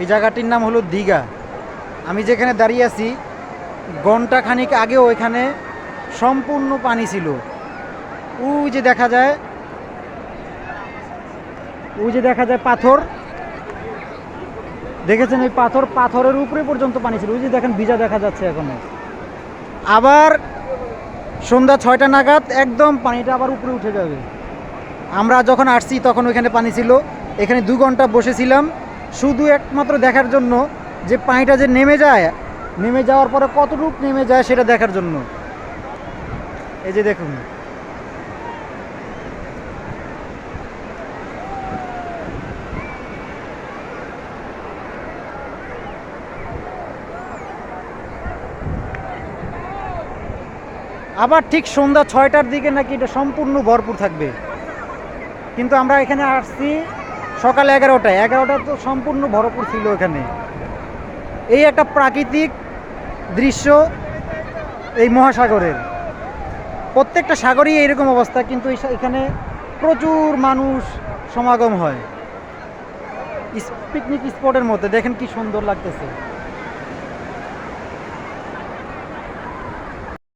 এই জায়গাটির নাম হলো দীঘা। আমি যেখানে দাঁড়িয়ে আছি, ঘণ্টা খানিক আগেও এখানে সম্পূর্ণ পানি ছিল। ওই যে দেখা যায়, ওই যে দেখা যায় পাথর। দেখেছেন ওই পাথর? পাথরের উপরে পর্যন্ত পানি ছিল। ওই যে দেখেন, ভিজা দেখা যাচ্ছে এখনও। আবার সন্ধ্যা ছয়টা নাগাদ একদম পানিটা আবার উপরে উঠে যাবে। আমরা যখন আসছি তখন ওইখানে পানি ছিল। এখানে দু ঘণ্টা বসেছিলাম। শুধু একমাত্র দেখার জন্য যে পানিটা যে নেমে যায়, নেমে যাওয়ার পরে কতটুকু নেমে যায় সেটা দেখার জন্য। এই যে দেখুন। আবার ঠিক সন্ধ্যা ছয়টার দিকে নাকি এটা সম্পূর্ণ ভরপুর থাকবে। কিন্তু আমরা এখানে আসছি সকাল এগারোটায়। এগারোটা তো সম্পূর্ণ ভরপুর ছিল এখানে। এই একটা প্রাকৃতিক দৃশ্য এই মহাসাগরের। প্রত্যেকটা সাগরই এরকম অবস্থা, কিন্তু এখানে প্রচুর মানুষ সমাগম হয়। পিকনিক স্পটের মধ্যে। দেখেন কি সুন্দর লাগতেছে।